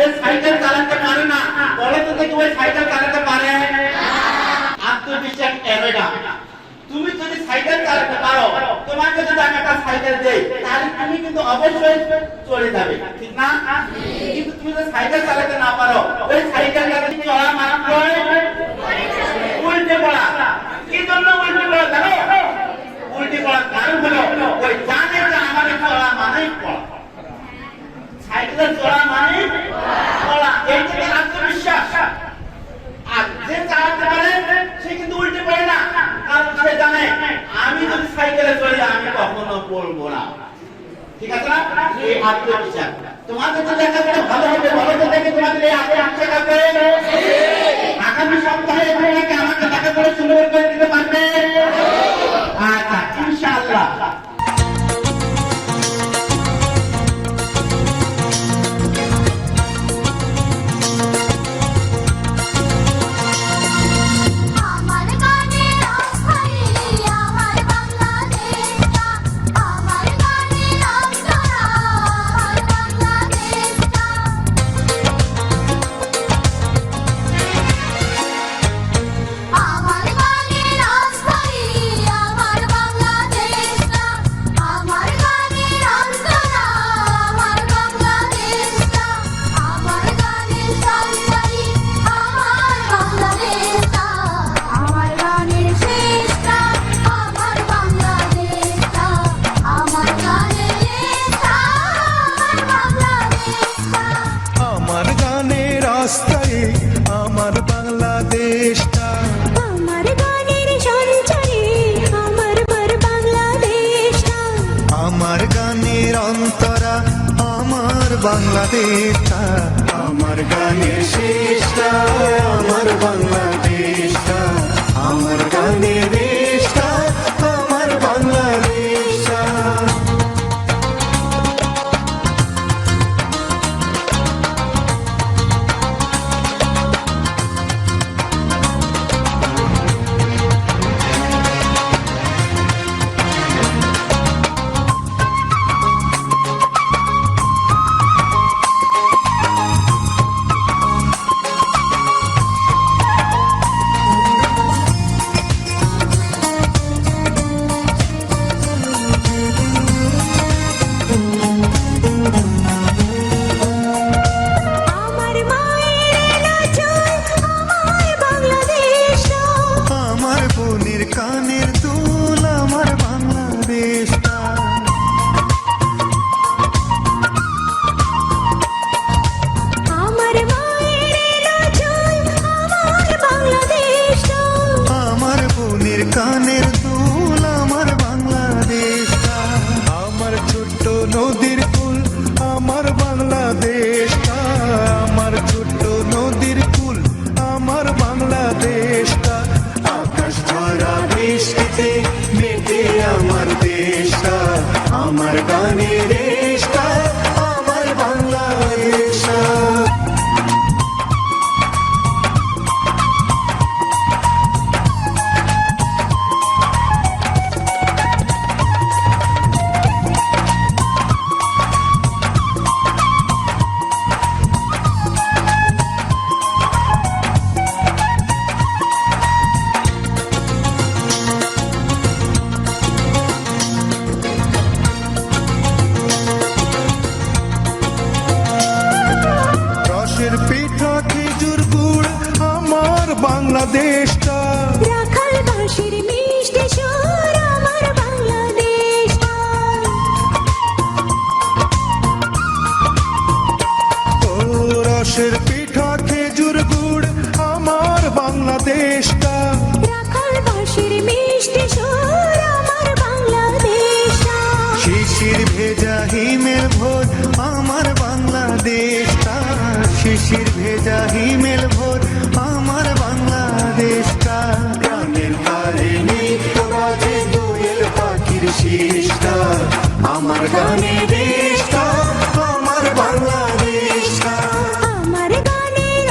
যে সাইকেল চালাতে পারে না। বলো তো দেখি ওই সাইকেল চালাতে পারে। আত্মবিশ্বাস এবেটা তুমি যদি সাইকেল চালাতে পারো তোমাকে যদি আমি একটা সাইকেল দেই তাহলে তুমি কিন্তু অবশ্যই চলে যাবে। ঠিক না? কিন্তু তুমি যদি সাইকেল চালাতে না পারো ওই সাইকেলটা যদি চলা মাত্র উল্টে পড়া কি জন্য উল্টে পড়া জানো উল্টে পড়ার কারণ হলো ওই জানে যে আমাদের চলা মানেই পড়া সাইকেলের চলা মানে পড়া এই যে তার আত্মবিশ্বাস আর যে চালাতে পারে সে কিন্তু উল্টে পড়ে না কারণ সে জানে আমি যদি সাইকেলে চলে আমি কখনো পড়ব না। ঠিক আছে না? এই আত্মবিশ্বাস তোমাদের তো দেখা করে ভালো হবে বলো তো দেখে তোমাদের এই আত্মবিশ্বাস থাকবে আগামী সপ্তাহে তোমাকে আমাকে দেখা করে সুন্দর করে দিতে পারবে? আচ্ছা ইনশাআল্লাহ। বাংলাদেশটা শিশির ভেজা হিমেল ভোর আমার বাংলাদেশটা প্রাণের হারে নিত্য দোয়েল পাখির শিষ্টা আমার গানে দেশটা আমার বাংলাদেশটা আমার গানের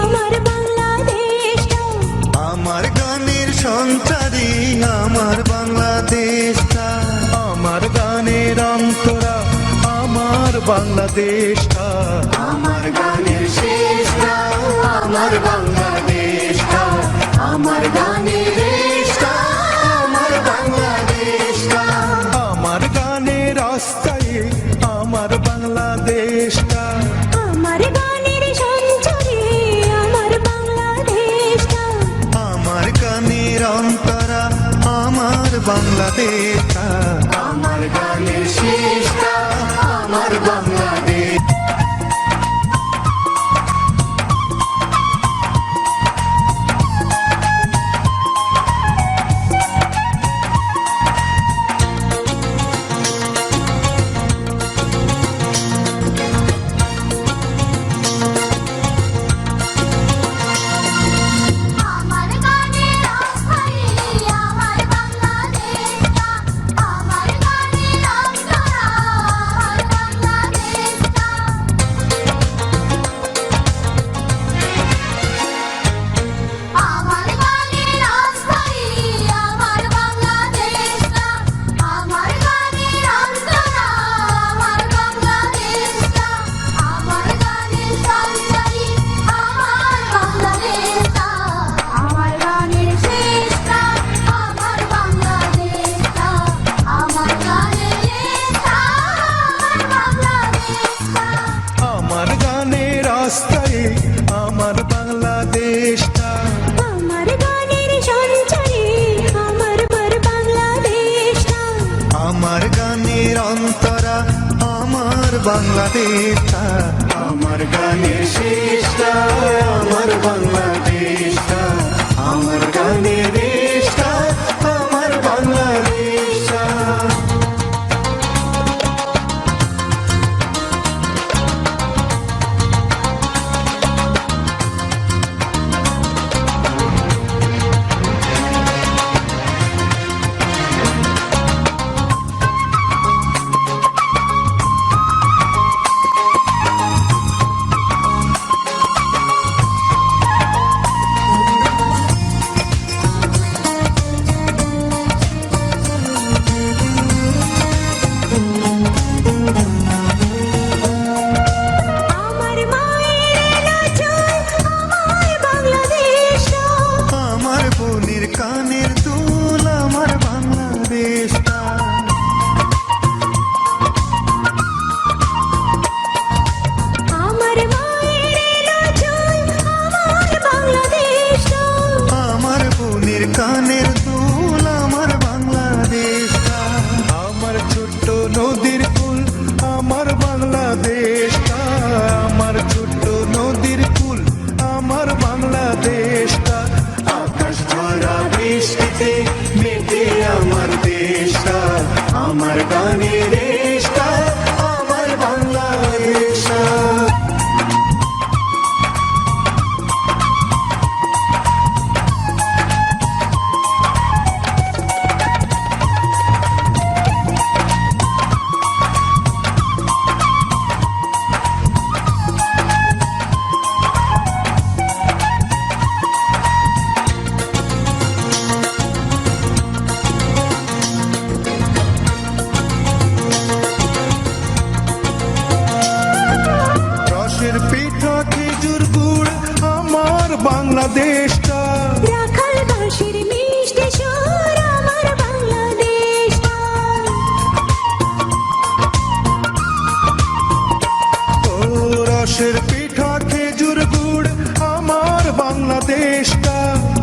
আমার বাংলাদেশটা আমার গানের সংসারী আমার বাংলাদেশটা আমার গানের অন্তরা আমার বাংলাদেশটা গানের শেষটা আমার বাংলাদেশটা আমার গানের দেশটা আমার বাংলাদেশটা আমার গানের রাস্তায় আমার বাংলাদেশটা আমার গানের সঞ্চারে আমার বাংলাদেশটা আমার গানের অন্তরা আমার বাংলাদেশটা বাংলাদেশটা আমার গানের শেষটা বোনের রসের পিঠা খেজুর গুড় আমার বাংলাদেশটা।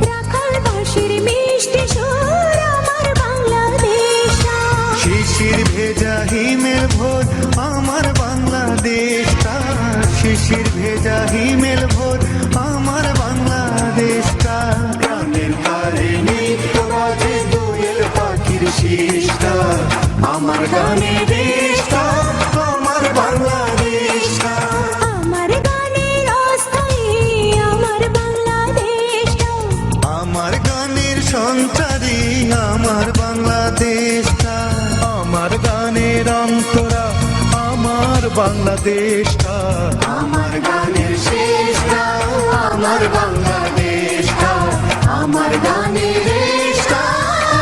রাখাল বাঁশির মিষ্টি সুর আমার বাংলাদেশটা। শিশির ভেজা হিমেল ভোর আমার বাংলাদেশটা। শিশির ভেজা হিমেল ভোর আমার বাংলাদেশটা। প্রাণের তারে নিত্য বাজে দোয়েল পাখির শীষটা। আমার গানে প্রাণের অন্তরা আমার বাংলাদেশটা। আমার গানের শেষটা আমার বাংলাদেশটা আমার গানের রেশটা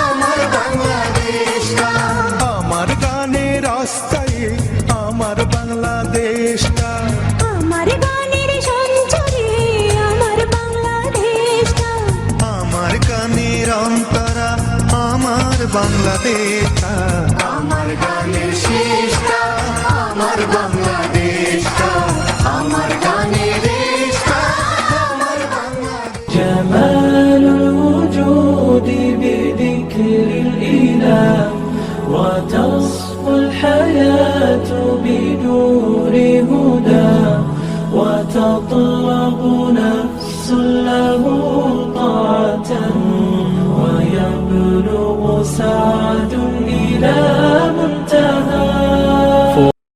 আমার বাংলাদেশটা। আমার আমার বাংলাদেশটা। আমার গানের সঞ্চরে আমার বাংলাদেশটা। আমার তো